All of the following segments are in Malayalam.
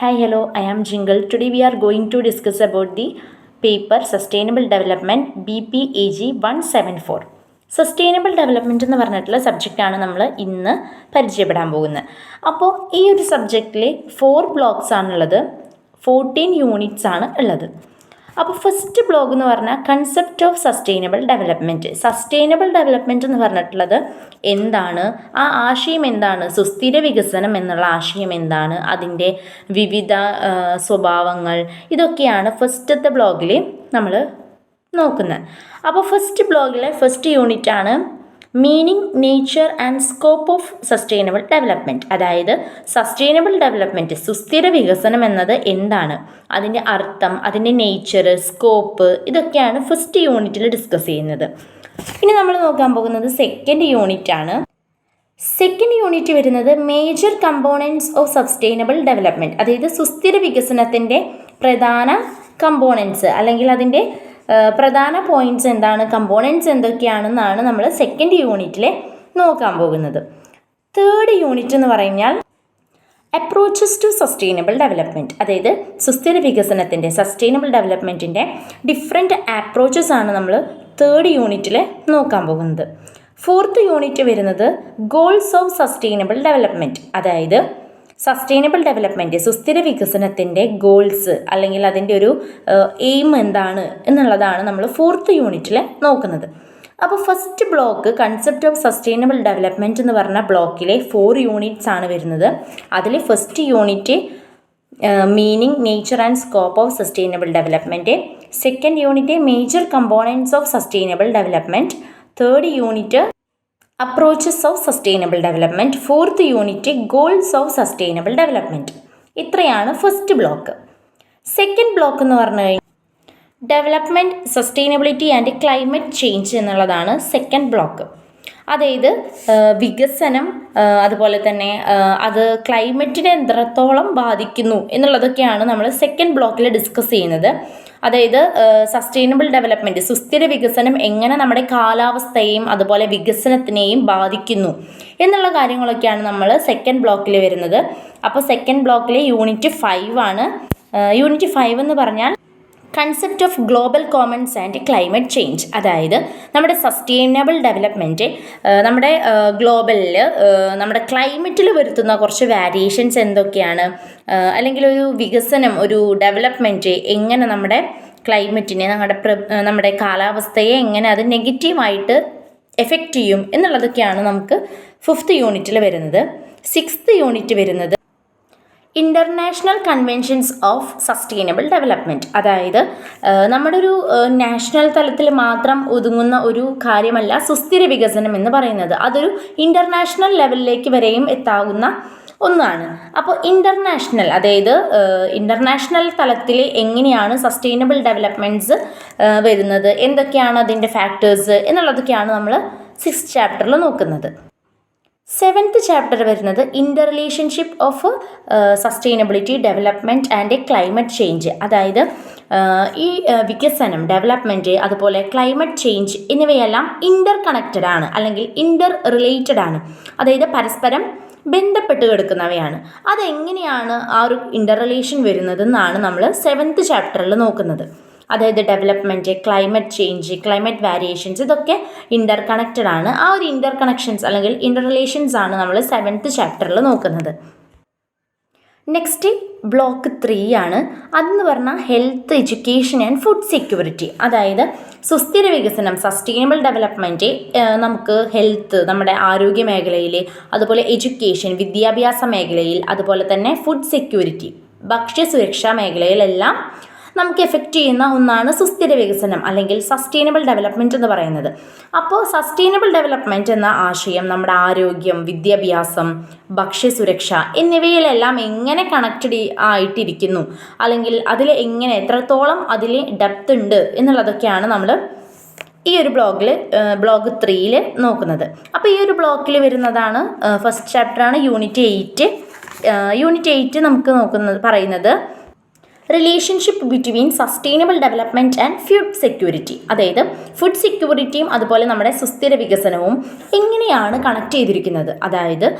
Hi, hello, I am Jingle. Today we are going to discuss about the paper Sustainable Development BPAG 174. Sustainable development എന്ന് പറഞ്ഞിട്ടുള്ള സബ്ജക്റ്റാണ് നമ്മൾ ഇന്ന് പരിചയപ്പെടാൻ പോകുന്നത് അപ്പോൾ ഈ ഒരു സബ്ജക്റ്റിലെ ഫോർ ബ്ലോക്സ് ആണുള്ളത് ഫോർട്ടീൻ യൂണിറ്റ്സ് ആണ് ഉള്ളത് അപ്പോൾ ഫസ്റ്റ് ബ്ലോഗ് എന്ന് പറഞ്ഞാൽ concept of sustainable development sustainable development എന്ന് പറഞ്ഞിട്ടുള്ളത് എന്താണ്? ആ ആശയം എന്താണ്? സുസ്ഥിര വികസനം എന്നുള്ള ആശയം എന്താണ്? അതിന്റെ വിവിധ സ്വഭാവങ്ങൾ. ഇതൊക്കെയാണ് ഫസ്റ്റത്തെ ബ്ലോഗിൽ നമ്മൾ നോക്കുന്നത്. അപ്പോൾ ഫസ്റ്റ് ബ്ലോഗിലെ ഫസ്റ്റ് യൂണിറ്റാണ് meaning nature and scope of sustainable development അതായത് സസ്റ്റൈനബിൾ ഡെവലപ്മെന്റ് സുസ്ഥിര വികസനം എന്നത് എന്താണ്? അതിന്റെ അർത്ഥം അതിന്റെ നേച്ചർ സ്കോപ്പ് ഇതൊക്കെയാണ് ഫസ്റ്റ് യൂണിറ്റിൽ ഡിസ്കസ് ചെയ്യുന്നത്. ഇനി നമ്മൾ നോക്കാൻ പോകുന്നത് സെക്കൻഡ് യൂണിറ്റ് ആണ്. സെക്കൻഡ് യൂണിറ്റ് വരുന്നത് major components of sustainable development അതായത് സുസ്ഥിര വികസനത്തിന്റെ പ്രധാന കമ്പോണൻസ് അല്ലെങ്കിൽ അതിന്റെ പ്രധാന പോയിന്റ്സ് എന്താണ്? കമ്പോണൻസ് എന്തൊക്കെയാണെന്നാണ് നമ്മൾ സെക്കൻഡ് യൂണിറ്റിൽ നോക്കാൻ പോകുന്നത്. തേർഡ് യൂണിറ്റ് എന്ന് പറഞ്ഞാൽ അപ്രോച്ചസ് ടു സസ്റ്റൈനബിൾ ഡെവലപ്മെന്റ് അതായത് സുസ്ഥിര വികസനത്തിന്റെ സസ്റ്റൈനബിൾ ഡെവലപ്മെന്റിന്റെ ഡിഫറെന്റ് അപ്രോച്ചസ് ആണ് നമ്മൾ തേർഡ് യൂണിറ്റിൽ നോക്കാൻ പോകുന്നത്. ഫോർത്ത് യൂണിറ്റ് വരുന്നത് ഗോൾസ് ഓഫ് സസ്റ്റൈനബിൾ ഡെവലപ്മെന്റ് അതായത് സസ്റ്റൈനബിൾ ഡെവലപ്മെന്റ് സുസ്ഥിര വികസനത്തിന്റെ ഗോൾസ് അല്ലെങ്കിൽ അതിന്റെ ഒരു എയിം എന്താണ് എന്നുള്ളതാണ് നമ്മൾ ഫോർത്ത് യൂണിറ്റിൽ നോക്കുന്നത്. അപ്പോൾ first block concept of sustainable development എന്ന് പറഞ്ഞ ബ്ലോക്കിലെ ഫോർ യൂണിറ്റ്സ് ആണ് വരുന്നത്. അതിൽ first unit meaning nature and scope of sustainable development second unit major components of sustainable development third unit approaches of sustainable development fourth unit goals of sustainable development ഇത്രയാണ് ഫസ്റ്റ് ബ്ലോക്ക് സെക്കൻഡ് ബ്ലോക്ക് എന്ന് പറഞ്ഞു കഴിഞ്ഞാൽ development sustainability and climate change എന്നുള്ളതാണ് സെക്കൻഡ് ബ്ലോക്ക് അതായത് വികസനം അതുപോലെ തന്നെ അത് ക്ലൈമറ്റിനെ എത്രത്തോളം ബാധിക്കുന്നു എന്നുള്ളതൊക്കെയാണ് നമ്മൾ സെക്കൻഡ് ബ്ലോക്കിൽ ഡിസ്കസ് ചെയ്യുന്നത്. അതായത് സസ്റ്റൈനബിൾ ഡെവലപ്മെന്റ് സുസ്ഥിര വികസനം എങ്ങനെ നമ്മുടെ കാലാവസ്ഥയെയും അതുപോലെ വികസനത്തിനെയും ബാധിക്കുന്നു എന്നുള്ള കാര്യങ്ങളൊക്കെയാണ് നമ്മൾ സെക്കൻഡ് ബ്ലോക്കിൽ വരുന്നത്. അപ്പോൾ സെക്കൻഡ് ബ്ലോക്കിലെ യൂണിറ്റ് ഫൈവ് ആണ്. യൂണിറ്റ് ഫൈവ് എന്ന് പറഞ്ഞാൽ concept of global commons and climate change അതായത് നമ്മുടെ സസ്റ്റൈനബിൾ ഡെവലപ്മെന്റ് നമ്മുടെ ഗ്ലോബലിൽ നമ്മുടെ ക്ലൈമറ്റിൽ വരുത്തുന്ന കുറച്ച് വാരിയേഷൻസ് എന്തൊക്കെയാണ്? അല്ലെങ്കിൽ ഒരു വികസനം ഒരു ഡെവലപ്മെന്റ് എങ്ങനെ നമ്മുടെ ക്ലൈമറ്റിനെ നമ്മുടെ നമ്മുടെ കാലാവസ്ഥയെ എങ്ങനെ അത് നെഗറ്റീവായിട്ട് എഫക്റ്റ് ചെയ്യും എന്നുള്ളതൊക്കെയാണ് നമുക്ക് ഫിഫ്ത്ത് യൂണിറ്റിൽ വരുന്നത്. സിക്സ്ത് യൂണിറ്റ് വരുന്നത് international conventions of sustainable development അതായത് നമ്മുടെ ഒരു നാഷണൽ തലത്തിൽ മാത്രം ഒതുങ്ങുന്ന ഒരു കാര്യമല്ല സുസ്ഥിര വികസനം എന്ന് പറയുന്നത്. അതൊരു ഇന്റർനാഷണൽ ലെവലിലേക്ക് വരെയും എത്താവുന്ന ഒന്നാണ്. അപ്പോൾ ഇന്റർനാഷണൽ അതായത് ഇന്റർനാഷണൽ തലത്തിൽ എങ്ങനെയാണ് സസ്റ്റൈനബിൾ ഡെവലപ്മെന്റ്സ് വരുന്നത്? എന്തൊക്കെയാണ് അതിന്റെ ഫാക്ടേഴ്സ് എന്നുള്ളതൊക്കെയാണ് നമ്മൾ സിക്സ് ചാപ്റ്ററിൽ നോക്കുന്നത്. സെവൻത്ത് ചാപ്റ്റർ വരുന്നത് interrelationship of sustainability development and climate change. അതായത് ഈ വികസനം ഡെവലപ്മെന്റ് അതുപോലെ ക്ലൈമറ്റ് ചേഞ്ച് എന്നിവയെല്ലാം ഇന്റർ കണക്റ്റഡ് ആണ് അല്ലെങ്കിൽ ഇന്റർ റിലേറ്റഡ് ആണ്. അതായത് പരസ്പരം ബന്ധപ്പെട്ട് കിടക്കുന്നവയാണ്. അതെങ്ങനെയാണ് ആ ഒരു ഇന്റർ റിലേഷൻ വരുന്നതെന്നാണ് നമ്മൾ സെവൻത്ത് ചാപ്റ്ററിൽ നോക്കുന്നത്. അതായത് development climate change climate variations ഇതൊക്കെ ഇന്റർ കണക്റ്റഡ് ആണ്. ആ ഒരു ഇന്റർ കണക്ഷൻസ് അല്ലെങ്കിൽ ഇന്റർ റിലേഷൻസ് ആണ് നമ്മൾ സെവൻത്ത് ചാപ്റ്ററിൽ നോക്കുന്നത്. നെക്സ്റ്റ് ബ്ലോക്ക് ത്രീ ആണ്. അതെന്ന് പറഞ്ഞാൽ health education and food security അതായത് സുസ്ഥിര വികസനം സസ്റ്റൈനബിൾ ഡെവലപ്മെന്റ് നമുക്ക് ഹെൽത്ത് നമ്മുടെ ആരോഗ്യ മേഖലയിൽ അതുപോലെ എഡ്യൂക്കേഷൻ വിദ്യാഭ്യാസ മേഖലയിൽ അതുപോലെ തന്നെ ഫുഡ് സെക്യൂരിറ്റി ഭക്ഷ്യസുരക്ഷാ മേഖലയിലെല്ലാം നമുക്ക് എഫക്റ്റ് ചെയ്യുന്ന ഒന്നാണ് സുസ്ഥിര വികസനം അല്ലെങ്കിൽ സസ്റ്റൈനബിൾ ഡെവലപ്മെന്റ് എന്ന് പറയുന്നത്. അപ്പോൾ സസ്റ്റൈനബിൾ ഡെവലപ്മെന്റ് എന്ന ആശയം നമ്മുടെ ആരോഗ്യം വിദ്യാഭ്യാസം ഭക്ഷ്യസുരക്ഷ എന്നിവയിലെല്ലാം എങ്ങനെ കണക്റ്റഡ് ആയിട്ടിരിക്കുന്നു? അല്ലെങ്കിൽ അതിൽ എങ്ങനെ എത്രത്തോളം അതിൽ ഡെപ്ത് ഉണ്ട് എന്നുള്ളതൊക്കെയാണ് നമ്മൾ ഈ ഒരു ബ്ലോഗിൽ ബ്ലോഗ് ത്രീയിൽ നോക്കുന്നത്. അപ്പോൾ ഈ ഒരു ബ്ലോക്കിൽ വരുന്നതാണ് ഫസ്റ്റ് ചാപ്റ്ററാണ് യൂണിറ്റ് എയ്റ്റ് യൂണിറ്റ് എയ്റ്റ് നമുക്ക് നോക്കുന്നത് പറയുന്നത് relationship between sustainable development and food security അതായത് ഫുഡ് സെക്യൂരിറ്റിയും അതുപോലെ നമ്മുടെ സുസ്ഥിര വികസനവും എങ്ങനെയാണ് കണക്ട് ചെയ്തിരിക്കുന്നത്? അതായത്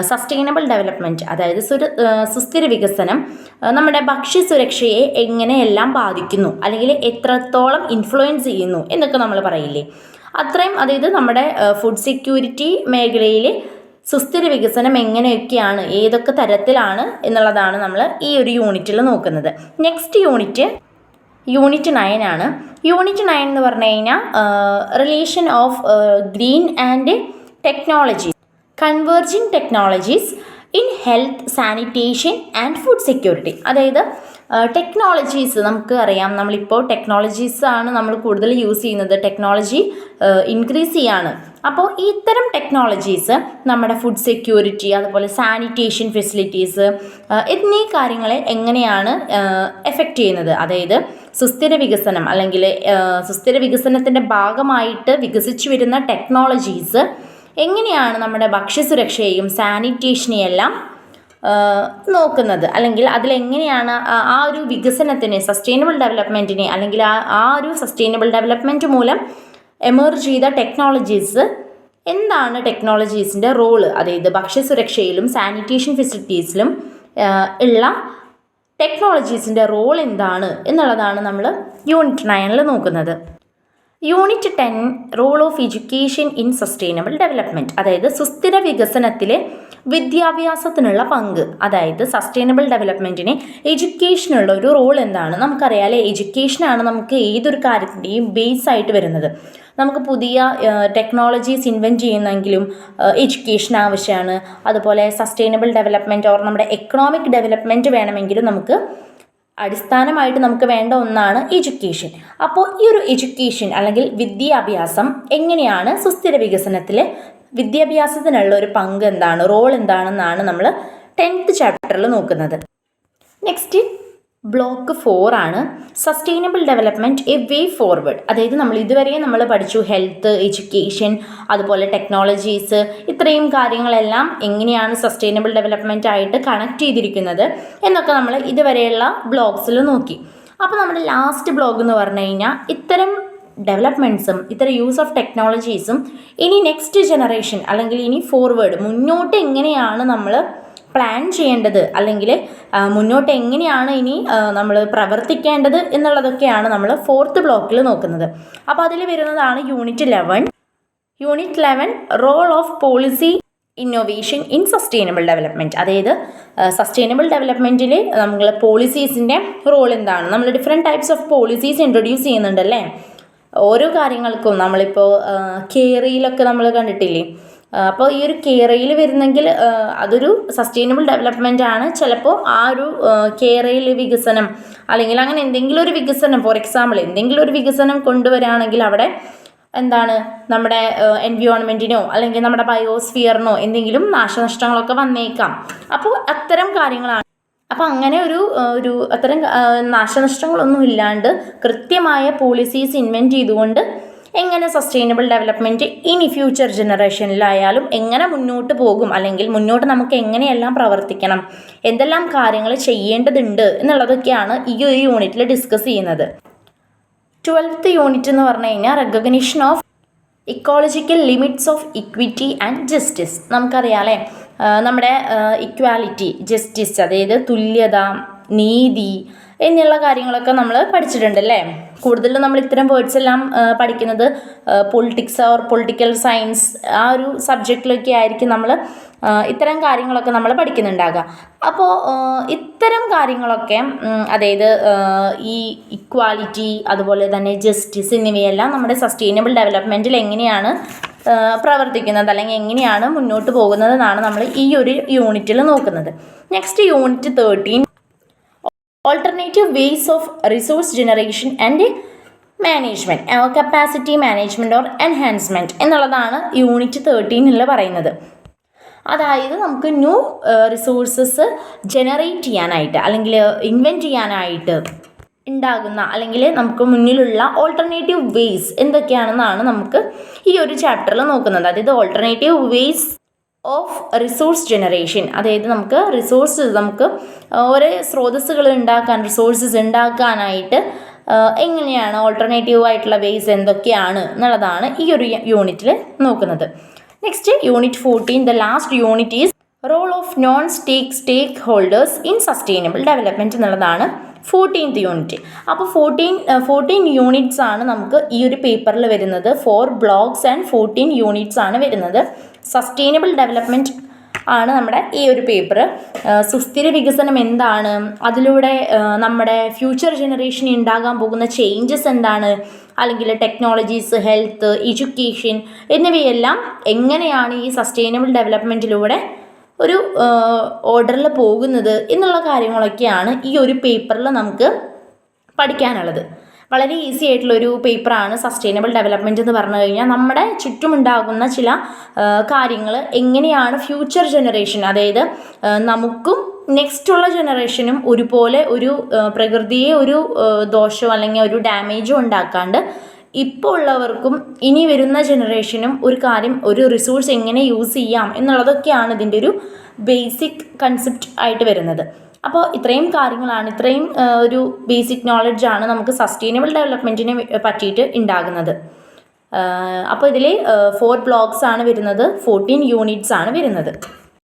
സസ്റ്റൈനബിൾ ഡെവലപ്മെന്റ് അതായത് സുര സുസ്ഥിര വികസനം നമ്മുടെ ഭക്ഷ്യസുരക്ഷയെ എങ്ങനെയെല്ലാം ബാധിക്കുന്നു? അല്ലെങ്കിൽ എത്രത്തോളം ഇൻഫ്ലുവൻസ് ചെയ്യുന്നു? എന്നൊക്കെ നമ്മൾ പറയില്ലേ? അത്രയും അതായത് നമ്മുടെ ഫുഡ് സെക്യൂരിറ്റി മേഖലയിൽ സുസ്ഥിര വികസനം എങ്ങനെയൊക്കെയാണ് ഏതൊക്കെ തരത്തിലാണ് എന്നുള്ളതാണ് നമ്മൾ ഈ ഒരു യൂണിറ്റിൽ നോക്കുന്നത്. നെക്സ്റ്റ് യൂണിറ്റ് യൂണിറ്റ് നയൻ ആണ്. യൂണിറ്റ് നയൻ എന്ന് പറഞ്ഞു കഴിഞ്ഞാൽ relation of green and technology converging technologies in health sanitation and food security അതായത് ടെക്നോളജീസ് നമുക്ക് അറിയാം. നമ്മളിപ്പോൾ ടെക്നോളജീസ് ആണ് നമ്മൾ കൂടുതൽ യൂസ് ചെയ്യുന്നത്. ടെക്നോളജി ഇൻക്രീസ് ചെയ്യാണ്. അപ്പോൾ ഇത്തരം ടെക്നോളജീസ് നമ്മുടെ ഫുഡ് സെക്യൂരിറ്റി അതുപോലെ സാനിറ്റേഷൻ ഫെസിലിറ്റീസ് എന്നീ കാര്യങ്ങളെ എങ്ങനെയാണ് എഫക്റ്റ് ചെയ്യുന്നത്? അതായത് സുസ്ഥിര വികസനം അല്ലെങ്കിൽ സുസ്ഥിര വികസനത്തിന്റെ ഭാഗമായിട്ട് വികസിച്ചു വരുന്ന ടെക്നോളജീസ് എങ്ങനെയാണ് നമ്മുടെ ഭക്ഷ്യസുരക്ഷയെയും സാനിറ്റേഷനെയും എല്ലാം ആഹ് നോക്കുന്നത്. അല്ലെങ്കിൽ അതിലെങ്ങനെയാണ് ആ- ഒരു വികസനത്തിന് സസ്റ്റൈനബിൾ ഡെവലപ്മെന്റിനെ അല്ലെങ്കിൽ ആ ആ ഒരു സസ്റ്റൈനബിൾ ഡെവലപ്മെന്റ് മൂലം എമേർജ് ചെയ്ത ടെക്നോളജീസ് എന്താണ് ടെക്നോളജീസിന്റെ റോൾ അതായത് ഭക്ഷ്യസുരക്ഷയിലും സാനിറ്റേഷൻ ഫെസിലിറ്റീസിലും ഉള്ള ടെക്നോളജീസിന്റെ റോൾ എന്താണ് എന്നുള്ളതാണ് നമ്മൾ യൂണിറ്റ് നയനിൽ നോക്കുന്നത്. Unit ten role of education in sustainable development അതായത് സുസ്ഥിര വികസനത്തിലെ വിദ്യാഭ്യാസത്തിനുള്ള പങ്ക്. അതായത് സസ്റ്റൈനബിൾ ഡെവലപ്മെന്റിന് എഡ്യൂക്കേഷനുള്ള ഒരു റോൾ എന്താണ്? നമുക്കറിയാലേ എഡ്യൂക്കേഷനാണ് നമുക്ക് ഏതൊരു കാര്യത്തിന്റെയും ബേസ് ആയിട്ട് വരുന്നത്. നമുക്ക് പുതിയ ടെക്നോളജീസ് ഇൻവെന്റ് ചെയ്യുന്നെങ്കിലും എഡ്യൂക്കേഷൻ ആവശ്യമാണ് അതുപോലെ സസ്റ്റൈനബിൾ ഡെവലപ്മെന്റ് ഓർ നമ്മുടെ എക്കണോമിക് ഡെവലപ്മെന്റ് വേണമെങ്കിലും നമുക്ക് അടിസ്ഥാനമായിട്ട് നമുക്ക് വേണ്ട ഒന്നാണ് എഡ്യൂക്കേഷൻ. അപ്പോൾ ഈ ഒരു എഡ്യൂക്കേഷൻ അല്ലെങ്കിൽ വിദ്യാഭ്യാസം എങ്ങനെയാണ് സുസ്ഥിര വികസനത്തിൽ വിദ്യാഭ്യാസത്തിനുള്ള ഒരു പങ്ക് എന്താണ് റോൾ എന്താണെന്നാണ് നമ്മൾ ടെൻത്ത് ചാപ്റ്ററിൽ നോക്കുന്നത്. നെക്സ്റ്റ് ബ്ലോക്ക് ഫോർ ആണ്. Sustainable development a way forward അതായത് നമ്മൾ ഇതുവരെ നമ്മൾ പഠിച്ചു ഹെൽത്ത് എഡ്യൂക്കേഷൻ അതുപോലെ ടെക്നോളജീസ് ഇത്രയും കാര്യങ്ങളെല്ലാം എങ്ങനെയാണ് സസ്റ്റൈനബിൾ ഡെവലപ്മെന്റ് ആയിട്ട് കണക്ട് ചെയ്തിരിക്കുന്നത് എന്നൊക്കെ നമ്മൾ ഇതുവരെയുള്ള ബ്ലോഗ്സിൽ നോക്കി. അപ്പോൾ നമ്മുടെ ലാസ്റ്റ് ബ്ലോഗ് എന്ന് പറഞ്ഞു കഴിഞ്ഞാൽ ഇത്തരം ഡെവലപ്മെന്റ്സും ഇത്തരം യൂസ് ഓഫ് ടെക്നോളജീസും ഇനി നെക്സ്റ്റ് ജനറേഷൻ അല്ലെങ്കിൽ ഇനി ഫോർവേഡ് മുന്നോട്ട് എങ്ങനെയാണ് നമ്മൾ പ്ലാൻ ചെയ്യേണ്ടത് അല്ലെങ്കിൽ മുന്നോട്ട് എങ്ങനെയാണ് ഇനി നമ്മൾ പ്രവർത്തിക്കേണ്ടത് എന്നുള്ളതൊക്കെയാണ് നമ്മൾ ഫോർത്ത് ബ്ലോക്കിൽ നോക്കുന്നത്. അപ്പോൾ അതിൽ വരുന്നതാണ് unit eleven unit eleven role of policy innovation in sustainable development അതായത് സസ്റ്റൈനബിൾ ഡെവലപ്മെന്റിൽ നമ്മൾ പോളിസീസിന്റെ റോൾ എന്താണ്? നമ്മൾ different types of policies introduce ചെയ്യുന്നുണ്ടല്ലേ? ഓരോ കാര്യങ്ങൾക്കും നമ്മളിപ്പോൾ കെയറിയിലൊക്കെ നമ്മൾ കണ്ടിട്ടില്ലേ? അപ്പോൾ ഈ ഒരു കേരയിൽ വരുന്നെങ്കിൽ അതൊരു സസ്റ്റൈനബിൾ ഡെവലപ്മെന്റ് ആണ്. ചിലപ്പോൾ ആ ഒരു കേരയിൽ വികസനം അല്ലെങ്കിൽ അങ്ങനെ എന്തെങ്കിലും ഒരു വികസനം ഫോർ എക്സാമ്പിൾ എന്തെങ്കിലും ഒരു വികസനം കൊണ്ടുവരാണെങ്കിൽ അവിടെ എന്താണ് നമ്മുടെ എൻവിയോൺമെന്റിനോ അല്ലെങ്കിൽ നമ്മുടെ ബയോസ്ഫിയറിനോ എന്തെങ്കിലും നാശനഷ്ടങ്ങളൊക്കെ വന്നേക്കാം. അപ്പോൾ അത്തരം കാര്യങ്ങളാണ്. അപ്പോൾ അങ്ങനെ ഒരു ഒരു അത്തരം നാശനഷ്ടങ്ങളൊന്നും ഇല്ലാണ്ട് കൃത്യമായ പോളിസീസ് ഇൻവെന്റ് ചെയ്തുകൊണ്ട് എങ്ങനെ സസ്റ്റൈനബിൾ ഡെവലപ്മെന്റ് ഇനി ഫ്യൂച്ചർ ജനറേഷനിലായാലും എങ്ങനെ മുന്നോട്ട് പോകും? അല്ലെങ്കിൽ മുന്നോട്ട് നമുക്ക് എങ്ങനെയെല്ലാം പ്രവർത്തിക്കണം? എന്തെല്ലാം കാര്യങ്ങൾ ചെയ്യേണ്ടതുണ്ട് എന്നുള്ളതൊക്കെയാണ് ഈ ഒരു യൂണിറ്റിൽ ഡിസ്കസ് ചെയ്യുന്നത്. ട്വൽത്ത് യൂണിറ്റ് എന്ന് പറഞ്ഞു കഴിഞ്ഞാൽ recognition of ecological limits of equity and justice നമുക്കറിയാമല്ലേ നമ്മുടെ ഇക്വാലിറ്റി ജസ്റ്റിസ് അതായത് തുല്യത നീതി എന്നുള്ള കാര്യങ്ങളൊക്കെ നമ്മൾ പഠിച്ചിട്ടുണ്ട് അല്ലേ? കൂടുതലും നമ്മൾ ഇത്തരം വേർഡ്സ് എല്ലാം പഠിക്കുന്നത് പൊളിറ്റിക്സ് ഓർ പൊളിറ്റിക്കൽ സയൻസ് ആ ഒരു സബ്ജക്റ്റിലൊക്കെ ആയിരിക്കും നമ്മൾ ഇത്തരം കാര്യങ്ങളൊക്കെ നമ്മൾ പഠിക്കുന്നുണ്ടാകുക അപ്പോൾ ഇത്തരം കാര്യങ്ങളൊക്കെ അതായത് ഈ ഇക്വാലിറ്റി അതുപോലെ തന്നെ ജസ്റ്റിസ് എന്നിവയെല്ലാം നമ്മുടെ സസ്റ്റൈനബിൾ ഡെവലപ്മെന്റിൽ എങ്ങനെയാണ് പ്രവർത്തിക്കുന്നത് അല്ലെങ്കിൽ എങ്ങനെയാണ് മുന്നോട്ട് പോകുന്നതെന്നാണ് നമ്മൾ ഈ ഒരു യൂണിറ്റിൽ നോക്കുന്നത്. Next unit thirteen alternative ways of resource generation and management capacity management or enhancement എന്നുള്ളതാണ് യൂണിറ്റ് തേർട്ടീനിൽ പറയുന്നത്. അതായത് നമുക്ക് ന്യൂ റിസോഴ്സസ് ജനറേറ്റ് ചെയ്യാനായിട്ട് അല്ലെങ്കിൽ ഇൻവെന്റ് ചെയ്യാനായിട്ട് ഉണ്ടാകുന്ന അല്ലെങ്കിൽ നമുക്ക് മുന്നിലുള്ള ഓൾട്ടർനേറ്റീവ് വേസ് എന്തൊക്കെയാണെന്നാണ് നമുക്ക് ഈ ഒരു ചാപ്റ്ററിൽ നോക്കുന്നത്. അതായത് alternative ways of resource generation അതായത് നമുക്ക് റിസോഴ്സ് നമുക്ക് ഓരോ സ്രോതസ്സുകൾ ഉണ്ടാക്കാൻ റിസോഴ്സസ് ഉണ്ടാക്കാനായിട്ട് എങ്ങനെയാണ് ഓൾട്ടർനേറ്റീവ് ആയിട്ടുള്ള വേസ് എന്തൊക്കെയാണ് എന്നുള്ളതാണ് ഈ ഒരു യൂണിറ്റിൽ നോക്കുന്നത് next unit fourteen the last unit is role of non stake stake holders in sustainable development എന്നുള്ളതാണ് ഫോർട്ടീൻത്ത് യൂണിറ്റ് അപ്പോൾ ഫോർട്ടീൻ ഫോർട്ടീൻ യൂണിറ്റ്സ് ആണ് നമുക്ക് ഈ ഒരു പേപ്പറിൽ വരുന്നത്. Four blocks and fourteen units ആണ് വരുന്നത്. സസ്റ്റൈനബിൾ ഡെവലപ്മെന്റ് ആണ് നമ്മുടെ ഈ ഒരു പേപ്പർ സുസ്ഥിര വികസനം എന്താണ്? അതിലൂടെ നമ്മുടെ ഫ്യൂച്ചർ ജനറേഷൻ ഉണ്ടാകാൻ പോകുന്ന ചേഞ്ചസ് എന്താണ്? അല്ലെങ്കിൽ ടെക്നോളജീസ് ഹെൽത്ത് എഡ്യൂക്കേഷൻ എന്നിവയെല്ലാം എങ്ങനെയാണ് ഈ സസ്റ്റൈനബിൾ ഡെവലപ്മെന്റിലൂടെ ഒരു ഓർഡറിൽ പോകുന്നത് എന്നുള്ള കാര്യങ്ങളൊക്കെയാണ് ഈ ഒരു പേപ്പറിൽ നമുക്ക് പഠിക്കാനുള്ളത്. വളരെ ഈസി ആയിട്ടുള്ളൊരു പേപ്പറാണ് സസ്റ്റൈനബിൾ ഡെവലപ്മെന്റ് എന്ന് പറഞ്ഞു കഴിഞ്ഞാൽ നമ്മുടെ ചുറ്റുമുണ്ടാകുന്ന ചില കാര്യങ്ങൾ എങ്ങനെയാണ് ഫ്യൂച്ചർ ജനറേഷൻ അതായത് നമുക്കും നെക്സ്റ്റുള്ള ജനറേഷനും ഒരുപോലെ ഒരു പ്രകൃതിയെ ഒരു ദോഷമോ അല്ലെങ്കിൽ ഒരു ഡാമേജും ഉണ്ടാക്കാണ്ട് ഇപ്പോൾ ഉള്ളവർക്കും ഇനി വരുന്ന ജനറേഷനും ഒരു കാര്യം ഒരു റിസോഴ്സ് എങ്ങനെ യൂസ് ചെയ്യാം എന്നുള്ളതൊക്കെയാണ് ഇതിന്റെ ഒരു ബേസിക് കൺസെപ്റ്റ് ആയിട്ട് വരുന്നത്. അപ്പോൾ ഇത്രയും കാര്യങ്ങളാണ് ഇത്രയും ഒരു ബേസിക് നോളജാണ് നമുക്ക് സസ്റ്റൈനബിൾ ഡെവലപ്മെന്റിനെ പറ്റിയിട്ട് ഉണ്ടാകുന്നത് അപ്പോൾ ഇതിൽ ഫോർ ബ്ലോക്സ് ആണ് വരുന്നത് ഫോർട്ടീൻ യൂണിറ്റ്സ് ആണ് വരുന്നത്.